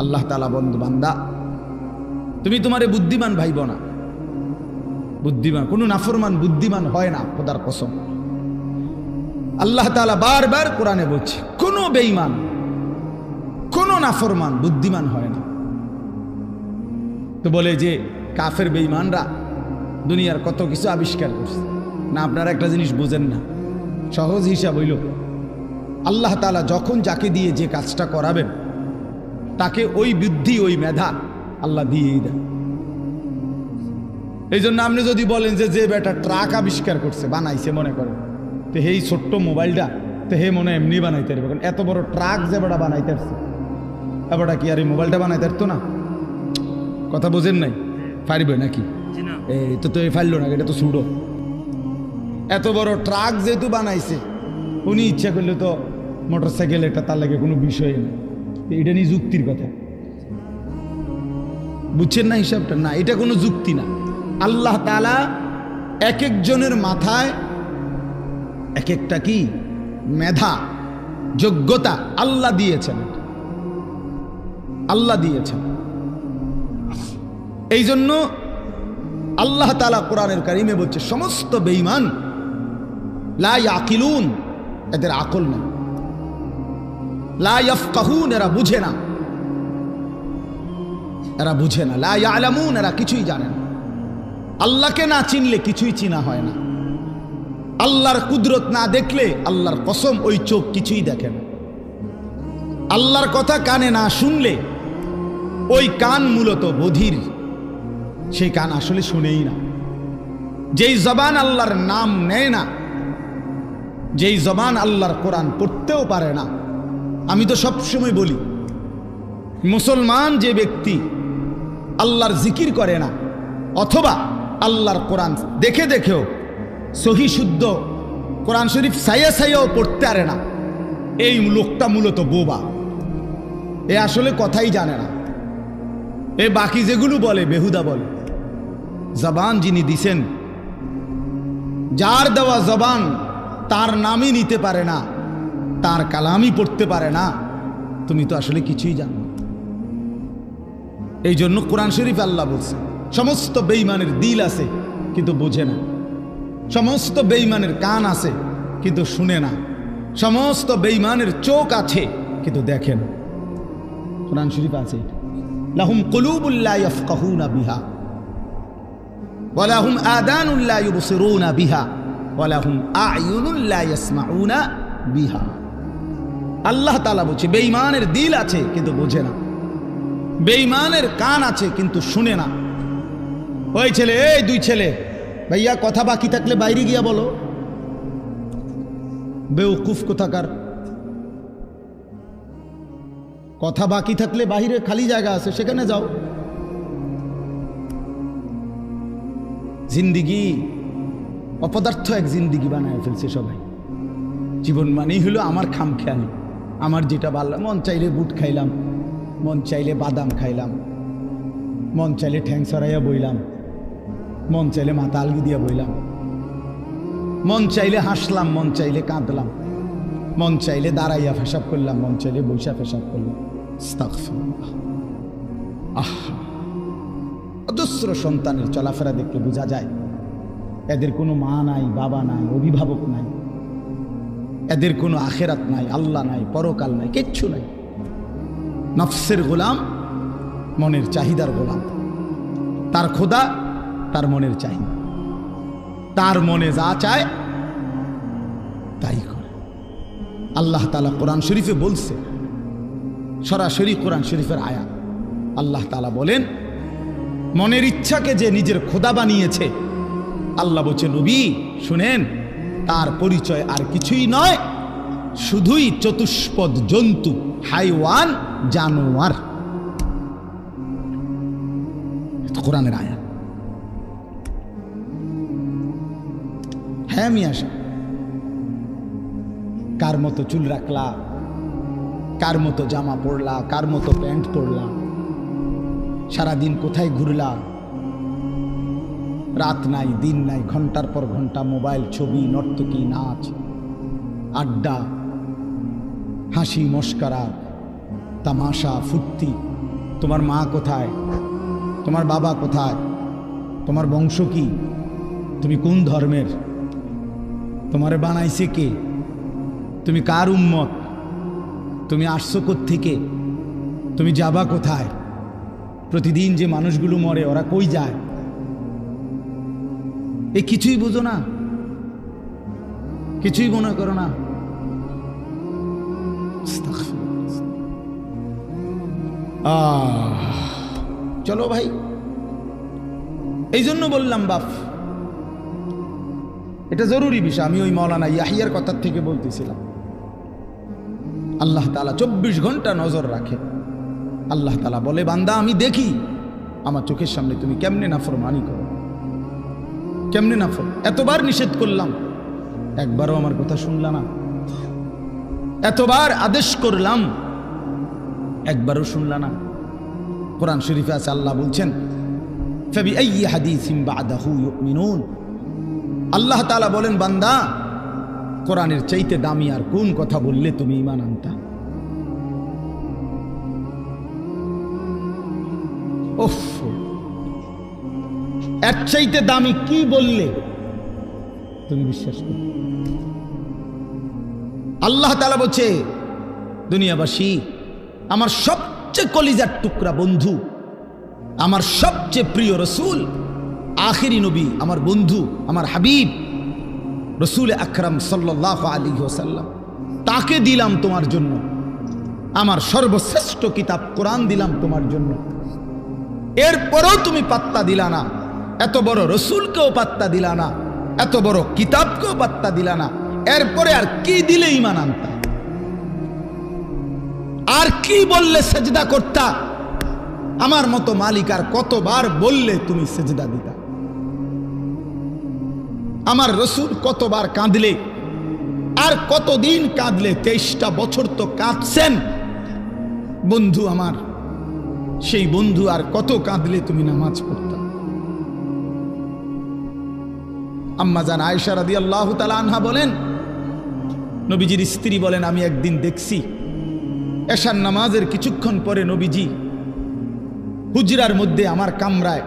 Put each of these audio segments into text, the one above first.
আল্লাহ তালা বন্ধু বান্দা, তুমি তোমারে বুদ্ধিমান ভাইব না। বুদ্ধিমান, কোনো নাফরমান বুদ্ধিমান হয় না, খোদার কসম। আল্লাহ তালা বারবার কোরআনে বলছে, কোনো বেইমান কোনো নাফরমান বুদ্ধিমান হয় না। তো বলে যে, কাফের বেঈমানরা দুনিয়ার কত কিছু আবিষ্কার করছে। না, আপনারা একটা জিনিস বুঝেন না। সহজ হিসাব হইল, আল্লাহ তালা যখন যাকে দিয়ে যে কাজটা করাবেন তাকে ওই বুদ্ধি ওই মেধা আল্লাহ দিয়েই দেন। এই জন্য আপনি যদি বলেন যে যে বেটা ট্রাক আবিষ্কার করছে বানাইছে মনে করেন তো এই ছোট্ট মোবাইলটা তো হে মনে এমনি বানাইতে পারবে। কারণ এত বড় ট্রাক যে বেটা বানাইতে পারছে এবারটা কি আর এই মোবাইলটা বানাইতে পারতো না? কথা বোঝেন নাই? পারবে নাকি? এই তো তো এই ফাইল না এটা তো সুডো। এত বড় ট্রাক যেহেতু বানাইছে উনি ইচ্ছা করলে তো মোটর সাইকেল এটা তার লাগে কোনো বিষয় নেই। এটা নিয়ে যুক্তির কথা। বুঝছেন না হিসাবটা? না, এটা কোনো যুক্তি না। আল্লাহ তালা এক একজনের মাথায় এক একটা কি? মেধা, যোগ্যতা আল্লাহ দিয়েছেন। আল্লাহ দিয়েছেন। এই জন্য আল্লাহ তালা কোরআনের কারিমে বলছে, সমস্ত বেইমান লাই আকিলুন এদের আকল নেই। কাহুন এরা বুঝে না। এরা বুঝে না। লাই আলামুন এরা কিছুই জানে না। আল্লাহকে না চিনলে কিছুই চিনা হয় না। আল্লাহর কুদরত না দেখলে আল্লাহর কসম ওই চোখ কিছুই দেখে না। আল্লাহর কথা কানে না শুনলে ওই কান মূলত বধির। সেই কান আসলে শুনেই না। যেই জবান আল্লাহর নাম নেয় না, যেই জবান আল্লাহর কোরআন পড়তেও পারে না আমি তো সবসময় বলি, মুসলমান যে ব্যক্তি আল্লাহর জিকির করে না, অথবা আল্লাহর কোরআন, দেখে দেখেও সহি শুদ্ধ কোরআন শরীফ সাইয়া সাইয়াও পড়তে পারে না, এই লোকটা মূলত বোবা। এ আসলে কথাই জানে না। এ বাকি যেগুলো বলে, বেহুদা বলে। জবান যিনি দিছেন, যার দেওয়া জবান তার নামই নিতে পারে না। তার কালামই পড়তে পারে না। তুমি তো আসলে কিছুই জানো এই জন্য কোরআন শরীফ আল্লাহ বলছে, সমস্ত বেইমানের দিল আছে, কিন্তু বোঝে না। সমস্ত বেইমানের কান আছে, কিন্তু শুনে না। সমস্ত বেইমানের চোখ আছে, কিন্তু দেখে না। কোরআন শরীফ আছে। লাহুম কলুবুল্লাহ বিহা ওয়ালাহুম আদানুল্লাহ বিহা ওয়ালাহুম আয়ুনুল্লাহ বিহা। আল্লাহ তাআলা বলছে, বেঈমানের দিল আছে কিন্তু বোঝে না। বেঈমানের কান আছে কিন্তু শুনে না। ওই ছেলে, এই দুই ছেলে, ভাইয়া কথা বাকি থাকলে বাইরে গিয়া বলো। বেউকুফ কোথাকার? কথা বাকি থাকলে বাহিরে খালি জায়গা আছে, সেখানে যাও। জিন্দিগি, অপদার্থ এক জিন্দিগি বানায় ফেলছে সবাই। জীবন মানেই হলো আমার খাম খেয়ালি আমার যেটা ভালো মন চাইলে বুট খাইলাম, মন চাইলে বাদাম খাইলাম, মন চাইলে ঠ্যাং সরাইয়া বইলাম, মন চাইলে মাথা আলগি দিয়া বইলাম, মন চাইলে হাসলাম, মন চাইলে কাঁদলাম, মন চাইলে দাঁড়াইয়া পেশাব করলাম, মন চাইলে বৈশা পেশাব করলাম। আস্তাগফিরুল্লাহ। অজস্র সন্তানের চলাফেরা দেখলে বোঝা যায়, এদের কোনো মা নাই, বাবা নাই, অভিভাবক নাই। এদের কোনো আখেরাত নাই, আল্লাহ নাই, পরকাল নাই, কিচ্ছু নাই। নফসের গোলাম মনের চাহিদার গোলাম। তার খোদা, তার মনের চাহিদা। তার মনে যা চায়, তাই করে। আল্লাহ তালা কোরআন শরীফে বলছে, সরাসরি কোরআন শরীফের আয়া আল্লাহ তালা বলেন, মনের ইচ্ছাকে যে নিজের খোদা বানিয়েছে, আল্লাহ বলছে, নবী, শুনেন তার পরিচয় আর কিছুই নয়। শুধুই চতুষ্পদ জন্তু, হাইওয়ান, জানোয়ার। কোরআনের আয়া হ্যাঁ মিয়া সাহেব। কার মতো চুল রাখলা কার মতো জামা পরলা কার মতো প্যান্ট পরলা সারাদিন কোথায় ঘুরলা রাত নাই, দিন নাই, ঘণ্টার পর ঘণ্টা মোবাইল, ছবি, নর্তকী, নাচ, আড্ডা, হাসি, মস্করা, তামাশা, ফুর্তি। তোমার মা কোথায়? তোমার বাবা কোথায়? তোমার বংশ কি? তুমি কোন ধর্মের? তোমারে বানাইছে কে? তুমি কার উম্মত? তুমি আসছো থেকে তুমি যাবা কোথায়? প্রতিদিন যে মানুষগুলো মরে, ওরা কই যায়? এ কিছুই বুঝো না। কিছুই মনে করো না। চলো ভাই। এই জন্য বললাম, বাপ, এটা জরুরি বিষয়। আমি ওই মৌলানা ইয়াহিয়ার কথার থেকে বলতেছিলাম। আল্লাহ তালা চব্বিশ ঘণ্টা নজর রাখে। আল্লাহ তালা বলে, বান্দা, আমি দেখি। আমার চোখের সামনে তুমি কেমনে নাফর মানি করো। কেমনে নাফর এতবার নিষেধ করলাম। একবারও আমার কথা শুনলা না। এতবার আদেশ করলাম। একবারও শুনলা না। কোরআন শরীফে আছে, আল্লাহ বলছেন আল্লাহ তাআলা বলেন, বান্দা, কোরআনের চাইতে দামি আর কোন কথা বললে তুমি ইমান আনতা? ওফ এর চাইতে দামি কি বললে? তুমি বিশ্বাস করো। আল্লাহ তাআলা বলছে দুনিয়াবাসী আমার সবচেয়ে কলিজার টুকরা বন্ধু আমার সবচেয়ে প্রিয় রসুল আখিরি নবী আমার বন্ধু আমার হাবিব রসুল আকরাম সাল্লাহ আলী ওসাল্লাম তাকে দিলাম তোমার জন্য। আমার সর্বশ্রেষ্ঠ কিতাব কোরআন দিলাম তোমার জন্য। এরপরও তুমি পাত্তা দিলা না। এত বড় রসুলকেও পাত্তা দিলা না, এত বড় কিতাবকেও পাত্তা দিলা না। এরপরে আর কি দিলে ইমান আনতা? আর কি বললে সেজদা করতা? আমার মতো মালিক আর কতবার বললে তুমি সেজদা দিতা? আমার রসুল কতবার কাঁদলে, আর কতদিন কাঁদলে, তেইশটা বছর তো কাঁদছেন। বন্ধু আমার, সেই বন্ধু আর কত কাঁদলে তুমি নামাজ পড়তা? আম্মা জান আয়সা রাদি আল্লাহ আনহা বলেন, নবীজির স্ত্রী বলেন, আমি একদিন দেখছি, এশার নামাজের কিছুক্ষণ পরে নবীজি হুজরার মধ্যে আমার কামরায়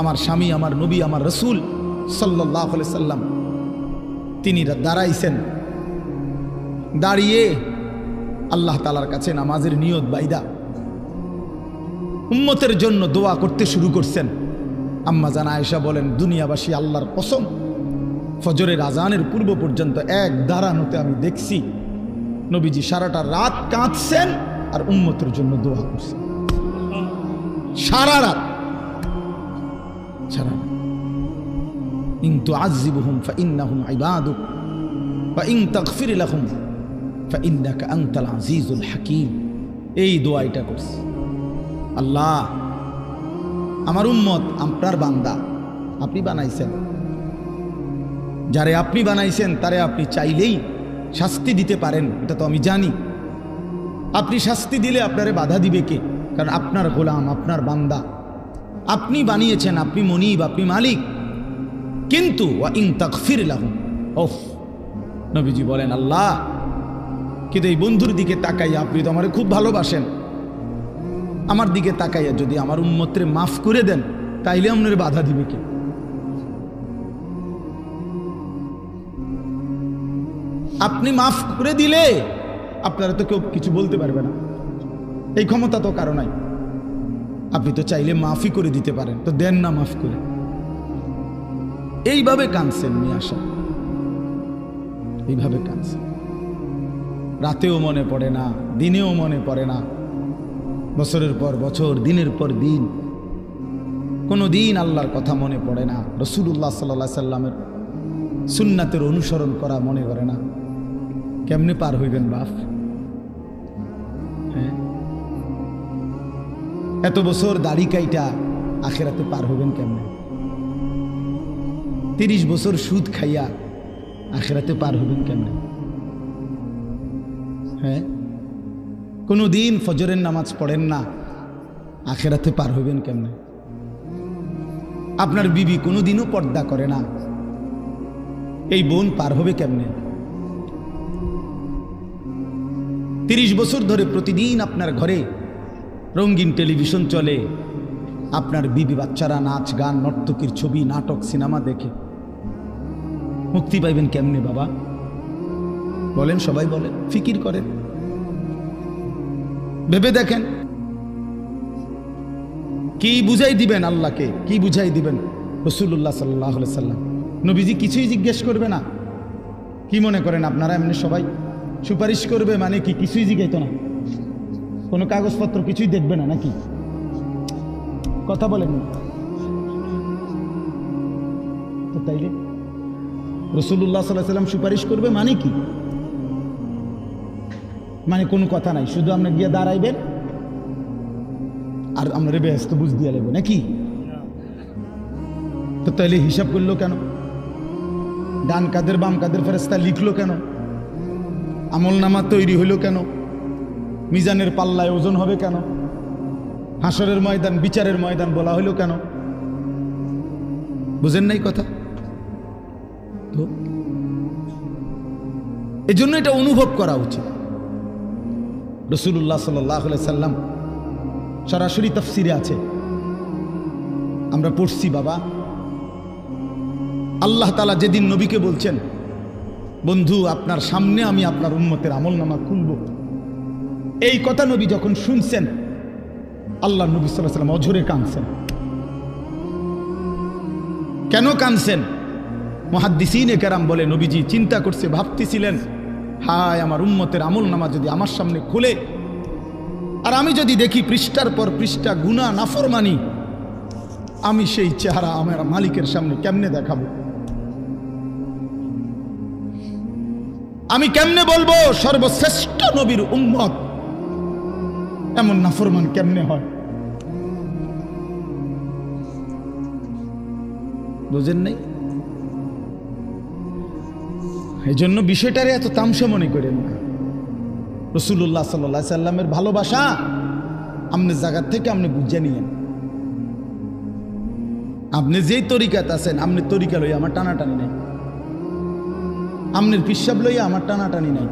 আমার স্বামী, আমার নবী, আমার রসুল সাল্লাহ সাল্লাম, তিনি দাঁড়াইছেন। দাঁড়িয়ে আল্লাহ তালার কাছে নামাজের নিয়ত বাইদা, উম্মতের জন্য দোয়া করতে শুরু করছেন। আম্মা জানা আয়েশা বলেন, দুনিয়াবাসী আল্লাহর কসম, ফজরের আজানের পূর্ব পর্যন্ত এক দাঁড়ানোতে আমি দেখছি, নবীজি সারাটা রাত কাঁদছেন আর উম্মতের জন্য দোয়া করছেন। সারা রাত। সারা রাত। ইন তুআযিবুহুম ফাইন্নাহুম ইবাদুক, ওয়া ইন তাগফির লাহুম, ফাইন্নাকা আনতাল আজিজুল হাকীম। এই দোয়াইটা করছে। আল্লাহ আমার উম্মত, আপনার বান্দা। আপনি বানাইছেন। যারে আপনি বানাইছেন, তারে আপনি চাইলেই শাস্তি দিতে পারেন, এটা তো আমি জানি। আপনি শাস্তি দিলে আপনারে বাধা দিবে কে? কারণ আপনার গোলাম, আপনার বান্দা। আপনি বানিয়েছেন, আপনি মনিব, আপনি মালিক। কিন্তু ইন তাকফির ওফ, নবীজি বলেন, আল্লাহ, কিন্তু এই বন্ধুর দিকে তাকাইয়া আপনি তো আমারে খুব ভালোবাসেন। আমার দিকে তাকাইয়া যদি আমার উন্মত্রে মাফ করে দেন, তাইলে আপনার বাধা দিবে কে? আপনি মাফ করে দিলে আপনারা তো কেউ কিছু বলতে পারবে না। এই ক্ষমতা তো কারও নাই। আপনি তো চাইলে মাফই করে দিতে পারেন, তো দেন না মাফ করে। এইভাবে কাঁদছেন মিয়াশা। এইভাবে কাঁদছেন। রাতেও মনে পড়ে না, দিনেও মনে পড়ে না। বছরের পর বছর, দিনের পর দিন। কোনো দিন আল্লাহর কথা মনে পড়ে না। রসুল্লাহ সাল্লা সাল্লামের সুন্নাতের অনুসরণ করা মনে করে না। কেমনে পার হইবেন বাপ? হ্যাঁ? এত বছর দাড়ি কাইটা আখেরাতে পার হইবেন কেমনে? তিরিশ বছর সুদ খাইয়া আখেরাতে পার হইবেন কেমনে? হ্যাঁ? কোনো দিন ফজরের নামাজ পড়েন না। আখেরাতে পার হইবেন কেমনে? আপনার বিবি কোনো দিনও পর্দা করে না। এই বোন পার হবে কেমনে? তিরিশ বছর ধরে প্রতিদিন আপনার ঘরে রঙিন টেলিভিশন চলে। আপনার বিবি বাচ্চারা নাচ, গান, নর্তকীর ছবি, নাটক, সিনেমা দেখে। মুক্তি পাইবেন কেমনে বাবা? বলেন, সবাই বলেন, ফিকির করেন। ভেবে দেখেন। কি বুঝাই দিবেন আল্লাহকে? কি বুঝাই দিবেন রসুল্লাহ সাল্লাহ সাল্লাম? নবীজি কিছুই জিজ্ঞেস করবে না। কি মনে করেন আপনারা এমনি সবাই? সুপারিশ করবে মানে কি কিছুই জিজ্ঞাইতো না? কোনো কাগজপত্র কিছুই দেখবে না নাকি? কথা বলেন। তাইলে রসুল্লাহ সাল্লাহ সাল্লাম সুপারিশ করবে মানে কি? মানে কোনো কথা নাই, শুধু আপনি গিয়ে দাঁড়াইবেন আর আমরা ব্যস্ত বুঝ দিয়ে লাগবে নাকি? তো তাইলে হিসাব করল কেন? ডান কাদের বাম কাদের ফেরেস্তা লিখলো কেন? আমল নামা তৈরি হইল কেন? মিজানের পাল্লায় ওজন হবে কেন? হাসরের ময়দান, বিচারের ময়দান বলা হইল কেন? বুঝেন নাই কথা? তো? এজন্য এটা অনুভব করা উচিত। রসুল্লাহ সাল্লাহ সাল্লাম সরাসরি তফসিরে আছে। আমরা পড়ছি, বাবা। আল্লাহ তালা যেদিন নবীকে বলছেন, বন্ধু, আপনার সামনে আমি আপনার উন্মতের আমল নামা খুলব। এই কথা নবী যখন শুনছেন, আল্লাহ নবী সাল্লাহ সাল্লাম অঝরে কাঁদছেন। কেন কাঁদছেন? মহাদ্দিসিনে কেরাম বলে নবীজি চিন্তা করছে, ভাবতেছিলেন হায়, আমার উম্মতের আমল নামা যদি আমার সামনে খুলে, আর আমি যদি দেখি পৃষ্ঠার পর পৃষ্ঠা গুণা নাফরমানি, আমি সেই চেহারা আমার মালিকের সামনে কেমনে দেখাবো? আমি কেমনে বলব, সর্বশ্রেষ্ঠ নবীর উম্মত, এমন নাফরমান কেমনে হয়? বুঝেন নাই? এই জন্য বিষয়টারে এত তামসে মনে করেন না। রসুল্লাহ সাল্লা সাল্লামের ভালোবাসা আপনি জায়গার থেকে আপনি বুঝে নিয়েন। আপনি যেই তরিকাতে আছেন আপনি তরিকা লইয়া আমার টানাটানি নাই। আপনার পিসাব লইয়া আমার টানাটানি নাই।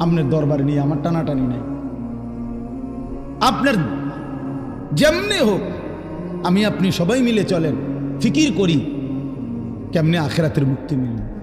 আপনার দরবার নিয়ে আমার টানাটানি নাই। আপনার যেমনি হোক, আমি আপনি সবাই মিলে চলেন, ফিকির করি, কেমনে আখেরাতের মুক্তি মিলবে?